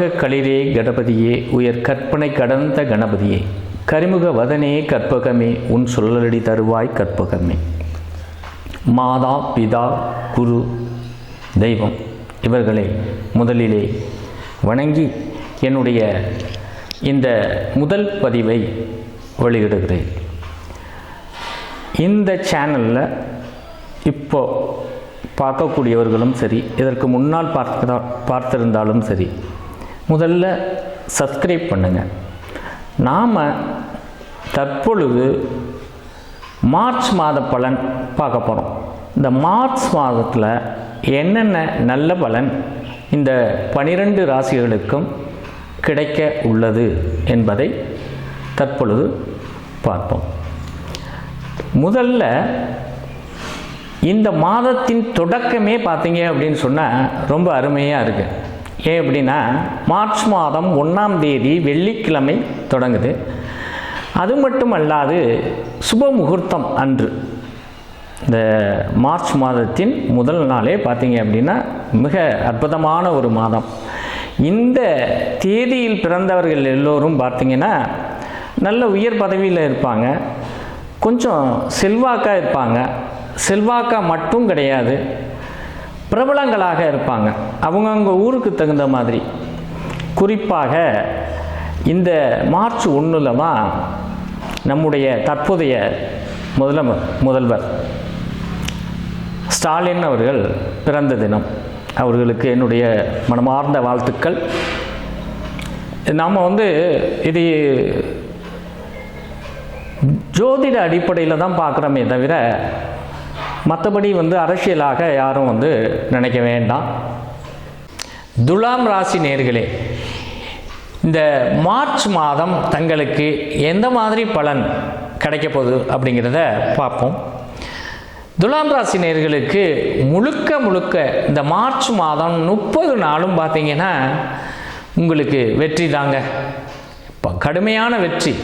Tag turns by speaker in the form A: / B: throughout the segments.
A: கற்பக களிரே கணபதியே உயர் கற்பனை கடந்த கணபதியே. கரிமுக வதனே கற்பகமே உன் சொல்லலடி தருவாய் கற்பகமே. மாதா பிதா குரு தெய்வம் இவர்களை முதலிலே வணங்கி என்னுடைய இந்த முதல் பதிவை வெளியிடுகிறேன். இந்த சேனலில் இப்போ பார்க்கக்கூடியவர்களும் சரி இதற்கு முன்னால் பார்த்த பார்த்திருந்தாலும் சரி முதல்ல சப்ஸ்கிரைப் பண்ணுங்கள் நாம் தற்பொழுது மார்ச் மாத பலன் பார்க்க போகிறோம் இந்த மார்ச் மாதத்தில் என்னென்ன நல்ல பலன் இந்த பனிரெண்டு ராசிகளுக்கும் கிடைக்க உள்ளது என்பதை தற்பொழுது பார்ப்போம். முதல்ல இந்த மாதத்தின் தொடக்கமே பார்த்தீங்க அப்படின்னு சொன்னால் ரொம்ப அருமையாக இருக்குது ஏன் அப்படின்னா மார்ச் மாதம் ஒன்றாம் தேதி வெள்ளிக்கிழமை தொடங்குது. அது மட்டும் அல்லாது சுப முகூர்த்தம் அன்று. இந்த மார்ச் மாதத்தின் முதல் நாளே பார்த்தீங்க அப்படின்னா மிக அற்புதமான ஒரு மாதம். இந்த தேதியில் பிறந்தவர்கள் எல்லோரும் பார்த்தீங்கன்னா நல்ல உயர் பதவியில் இருப்பாங்க. கொஞ்சம் செல்வாக்காக இருப்பாங்க. செல்வாக்காக மட்டும் கிடையாது. பிரபலங்களாக இருப்பாங்க. அவங்கவுங்க ஊருக்கு தகுந்த மாதிரி. குறிப்பாக இந்த மார்ச் ஒன்றில் தான் நம்முடைய தற்போதைய முதல முதல்வர். ஸ்டாலின் அவர்கள் பிறந்த தினம். அவர்களுக்கு என்னுடைய மனமார்ந்த வாழ்த்துக்கள். நாம் வந்து இது ஜோதிட அடிப்படையில் தான் பார்க்குறோமே தவிர மற்றபடி வந்து அரசியலாக யாரும் வந்து நினைக்க வேண்டாம். துலாம் ராசி நேர்களே இந்த மார்ச் மாதம் தங்களுக்கு எந்த மாதிரி பலன் கிடைக்க போகுது அப்படிங்கிறத பார்ப்போம். துலாம் ராசி நேர்களுக்கு முழுக்க முழுக்க இந்த மார்ச் மாதம் முப்பது நாளும் பார்த்தீங்கன்னா உங்களுக்கு வெற்றி தாங்க. இப்போ கடுமையான வெற்றி.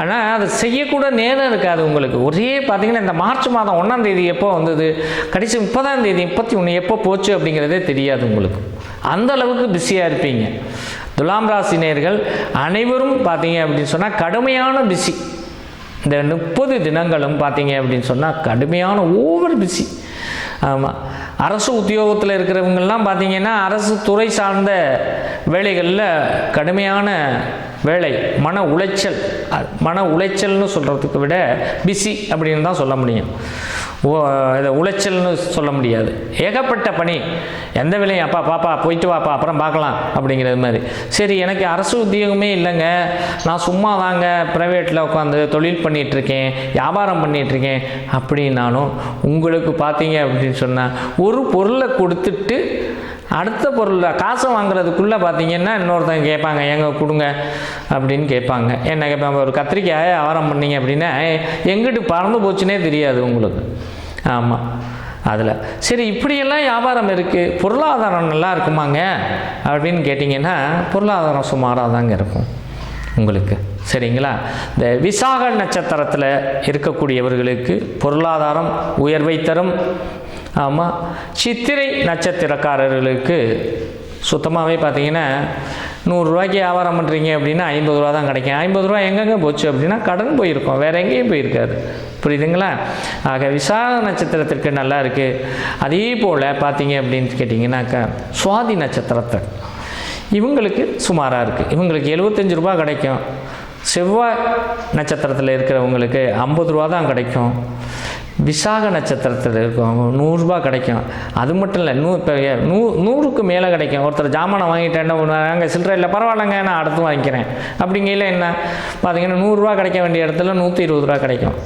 A: ஆனால் அதை செய்யக்கூட நேரம் இருக்காது உங்களுக்கு. ஒரே பார்த்தீங்கன்னா இந்த மார்ச் மாதம் ஒன்றாம் தேதி எப்போ வந்தது? கடைசி முப்பதாம் தேதி முப்பத்தி ஒன்று எப்போ போச்சு அப்படிங்கிறதே தெரியாது உங்களுக்கு. அந்த அளவுக்கு பிஸியாக இருப்பீங்க. துலாம் ராசினியர்கள் அனைவரும் பார்த்தீங்க அப்படின்னு சொன்னால் கடுமையான பிஸி இந்த முப்பது தினங்களும் பார்த்தீங்க அப்படின்னு சொன்னால் கடுமையான ஓவர் பிஸி ஆமாம் அரசு உத்தியோகத்தில் இருக்கிறவங்கெல்லாம் பார்த்தீங்கன்னா அரசு துறை சார்ந்த வேலைகளில் கடுமையான வேலை மன உளைச்சல் மன உளைச்சல்னு சொல்கிறதுக்கு விட பிஸி அப்படின்னு தான் சொல்ல முடியும். ஓ இதை உளைச்சல்னு சொல்ல முடியாது. ஏகப்பட்ட பணி. எந்த வேலையும் அப்பா பாப்பா போயிட்டு வாப்பா அப்புறம் பார்க்கலாம் அப்படிங்கிறது மாதிரி. சரி எனக்கு அரசு உத்தியோகமே இல்லைங்க. நான் சும்மா தாங்க ப்ரைவேட்டில் உட்காந்து தொழில் பண்ணிகிட்ருக்கேன் வியாபாரம் பண்ணிகிட்ருக்கேன் அப்படின்னாலும் உங்களுக்கு பார்த்தீங்க அப்படின்னு சொன்னால் ஒரு பொருளை கொடுத்துட்டு அடுத்த பொருளை காசை வாங்குறதுக்குள்ளே பார்த்தீங்கன்னா இன்னொருத்தங்க கேட்பாங்க எங்கே கொடுங்க அப்படின்னு கேட்பாங்க. என்ன கேட்பாங்க ஒரு கத்திரிக்காயை வியாபாரம் பண்ணீங்க அப்படின்னா எங்கிட்டு பறந்து போச்சுன்னே தெரியாது உங்களுக்கு. ஆமாம் அதில். சரி இப்படியெல்லாம் வியாபாரம் இருக்குது பொருளாதாரம் நல்லா இருக்குமாங்க? அப்படின்னு கேட்டிங்கன்னா பொருளாதாரம் சுமாராக தாங்க இருக்கும் உங்களுக்கு. சரிங்களா? இந்த விசாக நட்சத்திரத்தில் இருக்கக்கூடியவர்களுக்கு பொருளாதாரம் உயர்வை தரும். ஆமாம் சித்திரை நட்சத்திரக்காரர்களுக்கு சுத்தமாகவே பார்த்தீங்கன்னா நூறுரூவாய்க்கு வியாபாரம் பண்ணுறீங்க அப்படின்னா ஐம்பது ரூபா தான் கிடைக்கும். ஐம்பது ரூபா எங்கெங்கே போச்சு அப்படின்னா கடன் போயிருக்கோம் வேறு எங்கேயும் போயிருக்காது. புரியுதுங்களா? ஆக விசாக நட்சத்திரத்திற்கு நல்லா இருக்குது அதே போல் பார்த்தீங்க அப்படின்னு கேட்டிங்கன்னாக்கா சுவாதி நட்சத்திரத்தை இவங்களுக்கு சுமாராக இருக்குது இவங்களுக்கு எழுபத்தஞ்சு ரூபா கிடைக்கும். செவ்வாய் நட்சத்திரத்தில் இருக்கிறவங்களுக்கு ஐம்பது ரூபா தான் கிடைக்கும். விசாக நட்சத்திரத்தில் இருக்கவங்க நூறுரூபா கிடைக்கும். அது மட்டும் இல்லை நூ இப்போ நூ நூறுக்கு மேலே கிடைக்கும். ஒருத்தர் ஜாமானை வாங்கிட்டேன் என்ன பண்ணுவாங்க சில்லற இல்லை பரவாயில்லைங்க நான் அடுத்து வாங்கிக்கிறேன். அப்படிங்கையில் என்ன? பார்த்தீங்கன்னா நூறுரூவா கிடைக்க வேண்டிய இடத்துல நூற்றி இருபது ரூபா கிடைக்கும்.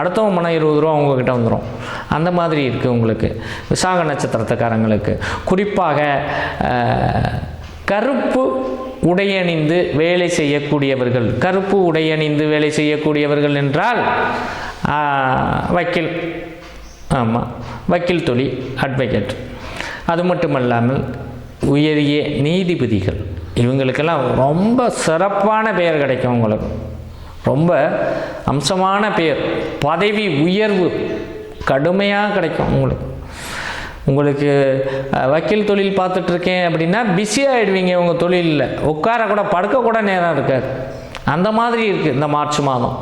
A: அடுத்தவன் மனம் இருபது ரூபா உங்ககிட்ட வந்துடும் அந்த மாதிரி இருக்குது உங்களுக்கு விசாக நட்சத்திரத்துக்காரங்களுக்கு. குறிப்பாக கருப்பு உடையணிந்து வேலை செய்யக்கூடியவர்கள். கருப்பு உடையணிந்து வேலை செய்யக்கூடியவர்கள் என்றால் வக்கீல். ஆமாம் வக்கீல் தொழில் அட்வொகேட் அது மட்டுமல்லாமல் உயரிய நீதிபதிகள். இவங்களுக்கெல்லாம் ரொம்ப சிறப்பான பெயர் கிடைக்கும் உங்களுக்கு. ரொம்ப அம்சமான பெயர். பதவி உயர்வு கடுமையாக கிடைக்கும் உங்களுக்கு. உங்களுக்கு வக்கீல் தொழில் பார்த்துட்ருக்கேன் அப்படின்னா பிஸி ஆகிடுவீங்க உங்கள் தொழிலில். உட்கார கூட படுக்கக்கூட நேரம் இருக்காது. அந்த மாதிரி இருக்குது இந்த மார்ச் மாதம்.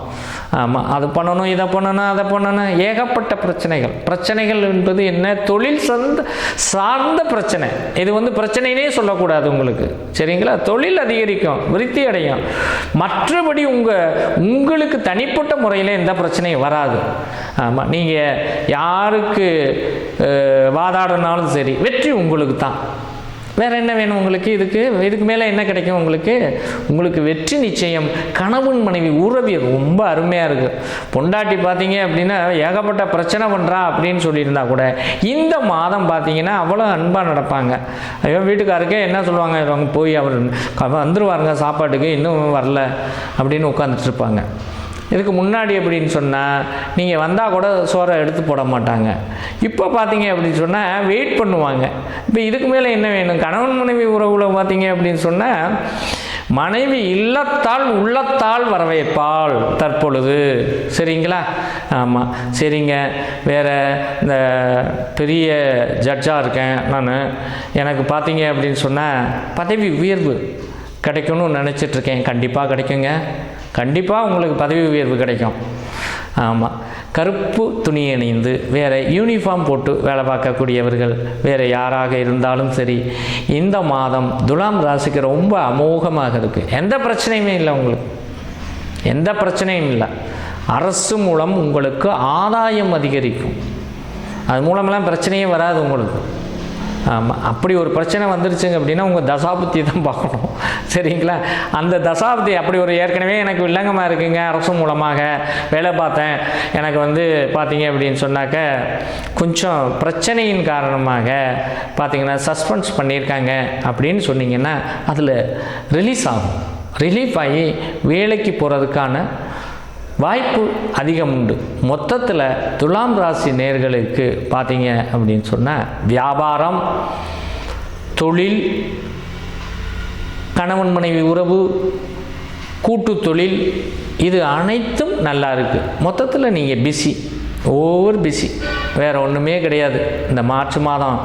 A: ஆமாம் அது பண்ணணும் இதை பண்ணணும் அதை பண்ணணும். ஏகப்பட்ட பிரச்சனைகள். பிரச்சனைகள் என்பது என்ன? தொழில் சார்ந்த சார்ந்த பிரச்சனை. இது வந்து பிரச்சனைனே சொல்லக்கூடாது உங்களுக்கு. சரிங்களா? தொழில் அதிகரிக்கும் விருத்தி அடையும். மற்றபடி உங்கள் உங்களுக்கு தனிப்பட்ட முறையில் எந்த பிரச்சனையும் வராது. ஆமாம் நீங்கள் யாருக்கு வாதாடினாலும் சரி வெற்றி உங்களுக்கு தான் வேறு என்ன வேணும் உங்களுக்கு? இதுக்கு இதுக்கு மேலே என்ன கிடைக்கும் உங்களுக்கு? உங்களுக்கு வெற்றி நிச்சயம். கணவன் மனைவி உறவி ரொம்ப அருமையாக இருக்குது பொண்டாட்டி பார்த்தீங்க அப்படின்னா ஏகப்பட்ட பிரச்சனை பண்ணுறா அப்படின்னு சொல்லியிருந்தா கூட இந்த மாதம் பார்த்தீங்கன்னா அவ்வளோ அன்பாக நடப்பாங்க. ஐயோ வீட்டுக்காருக்கே என்ன சொல்லுவாங்க? அவங்க போய் அவர் வந்துருவாருங்க சாப்பாட்டுக்கு இன்னும் வரல அப்படின்னு உட்காந்துட்டு இருப்பாங்க. இதுக்கு முன்னாடி அப்படின்னு சொன்னால் நீங்கள் வந்தால் கூட சோறை எடுத்து போட மாட்டாங்க. இப்போ பார்த்தீங்க அப்படின்னு சொன்னால் வெயிட் பண்ணுவாங்க. இப்போ இதுக்கு மேலே என்ன வேணும்? கணவன் மனைவி உறவுல பார்த்தீங்க அப்படின்னு சொன்னால் மனைவி இல்லத்தால் உள்ளத்தால் வரவேற்பாள் தற்பொழுது. சரிங்களா? ஆமாம் சரிங்க. வேறு இந்த பெரிய ஜட்ஜாக இருக்கேன் நான். எனக்கு பார்த்தீங்க அப்படின்னு சொன்னால் பதவி உயர்வு கிடைக்கணும்னு நினச்சிட்ருக்கேன் கண்டிப்பாக கிடைக்குங்க. கண்டிப்பாக உங்களுக்கு பதவி உயர்வு கிடைக்கும். ஆமாம் கருப்பு துணி அணிந்து வேறு யூனிஃபார்ம் போட்டு வேலை பார்க்கக்கூடியவர்கள் வேறு யாராக இருந்தாலும் சரி இந்த மாதம் துலாம் ராசிக்கு ரொம்ப அமோகமாக இருக்குது எந்த பிரச்சனையுமே இல்லை உங்களுக்கு. எந்த பிரச்சனையும் இல்லை. அரசு மூலம் உங்களுக்கு ஆதாயம் அதிகரிக்கும். அது மூலமெல்லாம் பிரச்சனையே வராது உங்களுக்கு. அப்படி ஒரு பிரச்சனை வந்துருச்சுங்க அப்படின்னா உங்கள் தசாபுத்தி தான் பார்க்கணும். சரிங்களா? அந்த தசாபுத்தி அப்படி ஒரு ஏற்கனவே எனக்கு வில்லங்கமாக இருக்குங்க அரசு மூலமாக வேலை பார்த்தேன். எனக்கு வந்து பார்த்தீங்க அப்படின்னு சொன்னாக்க கொஞ்சம் பிரச்சனையின் காரணமாக பார்த்தீங்கன்னா சஸ்பென்ஸ் பண்ணியிருக்காங்க அப்படின்னு சொன்னீங்கன்னா அதில் ரிலீஸ் ஆகும். ரிலீஃப் ஆகி வேலைக்கு போகிறதுக்கான வாய்ப்பு அதிகம் உண்டு. மொத்தத்தில் துலாம் ராசி நேர்களுக்கு பார்த்தீங்க அப்படின்னு சொன்னால் வியாபாரம் தொழில் கணவன் மனைவி உறவு கூட்டு தொழில் இது அனைத்தும் நல்லா இருக்குது மொத்தத்தில் நீங்கள் பிஸி ஓவர் பிஸி வேறு ஒன்றுமே கிடையாது. இந்த மார்ச் மாதம்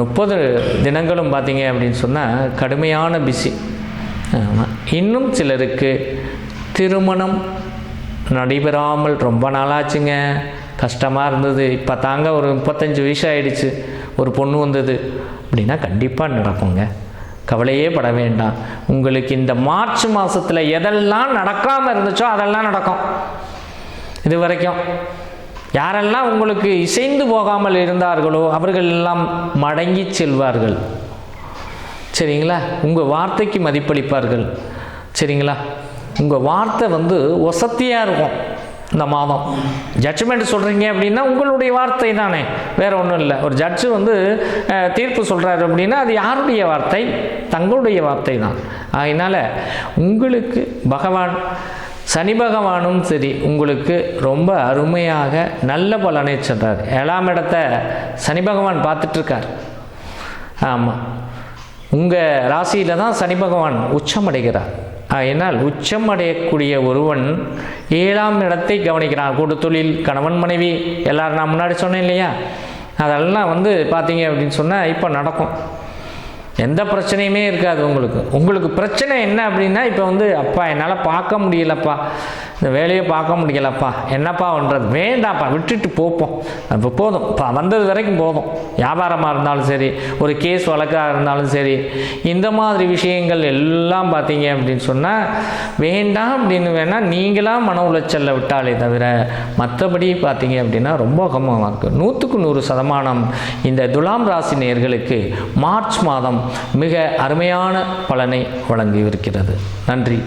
A: முப்பது தினங்களும் பார்த்தீங்க அப்படின்னு சொன்னால் கடுமையான பிஸி ஆமாம் இன்னும் சிலருக்கு திருமணம் நடைபெறாமல் ரொம்ப நாளாச்சுங்க. கஷ்டமாக இருந்தது. இப்போ தாங்க ஒரு முப்பத்தஞ்சு வயசு ஆயிடுச்சு. ஒரு பொண்ணு வந்தது. அப்படின்னா கண்டிப்பாக நடக்குங்க. கவலையே பட வேண்டாம். உங்களுக்கு இந்த மார்ச் மாதத்தில் எதெல்லாம் நடக்காமல் இருந்துச்சோ அதெல்லாம் நடக்கும். இது வரைக்கும். யாரெல்லாம் உங்களுக்கு இசைந்து போகாமல் இருந்தார்களோ அவர்கள் எல்லாம் மடங்கி செல்வார்கள். சரிங்களா? உங்கள் வார்த்தைக்கு மதிப்பளிப்பார்கள். சரிங்களா? உங்கள் வார்த்தை வந்து ஒசத்தியாக இருக்கும் இந்த மாதம். ஜட்ஜ்மெண்ட் சொல்கிறீங்க அப்படின்னா உங்களுடைய வார்த்தை தானே. வேறு ஒன்றும் இல்லை. ஒரு ஜட்ஜு வந்து தீர்ப்பு சொல்கிறாரு அப்படின்னா அது யாருடைய வார்த்தை? தங்களுடைய வார்த்தை தான். அதனால் உங்களுக்கு பகவான் சனி பகவானும் சரி உங்களுக்கு ரொம்ப அருமையாக நல்ல பலனை சொல்கிறார் ஏழாம் இடத்த சனி பகவான் பார்த்துட்ருக்கார். ஆமாம் உங்கள் ராசியில் தான் சனி பகவான் உச்சமடைகிறார். ஆகையினால் உச்சம் அடையக்கூடிய ஒருவன் ஏழாம் இடத்தை கவனிக்கிறான். கூட்டு தொழில் கணவன் மனைவி எல்லாரும் நான் முன்னாடி சொன்னேன் இல்லையா? அதெல்லாம் வந்து பார்த்தீங்க அப்படின்னு சொன்னால் இப்போ நடக்கும். எந்த பிரச்சனையுமே இருக்காது உங்களுக்கு. உங்களுக்கு பிரச்சனை என்ன அப்படின்னா இப்போ வந்து அப்பா என்னால் பார்க்க முடியலப்பா. இந்த வேலையை பார்க்க முடியலப்பா. என்னப்பா பண்ணுறது வேண்டாம்ப்பா விட்டுட்டு போப்போம். இப்போ போதும். இப்போ வந்தது வரைக்கும் போதும். வியாபாரமாக இருந்தாலும் சரி ஒரு கேஸ் வழக்காக இருந்தாலும் சரி இந்த மாதிரி விஷயங்கள் எல்லாம் பார்த்தீங்க அப்படின்னு சொன்னால் வேண்டாம் அப்படின்னு வேணால் நீங்களாக மன உளைச்சலில் விட்டாலே தவிர மற்றபடி பார்த்தீங்க அப்படின்னா ரொம்ப கம்மமாக இருக்குது நூற்றுக்கு நூறு சதமானம் இந்த துலாம் ராசி நேர்களுக்கு மார்ச் மாதம் மிக அருமையான பலனை வழங்கி இருக்கிறது நன்றி.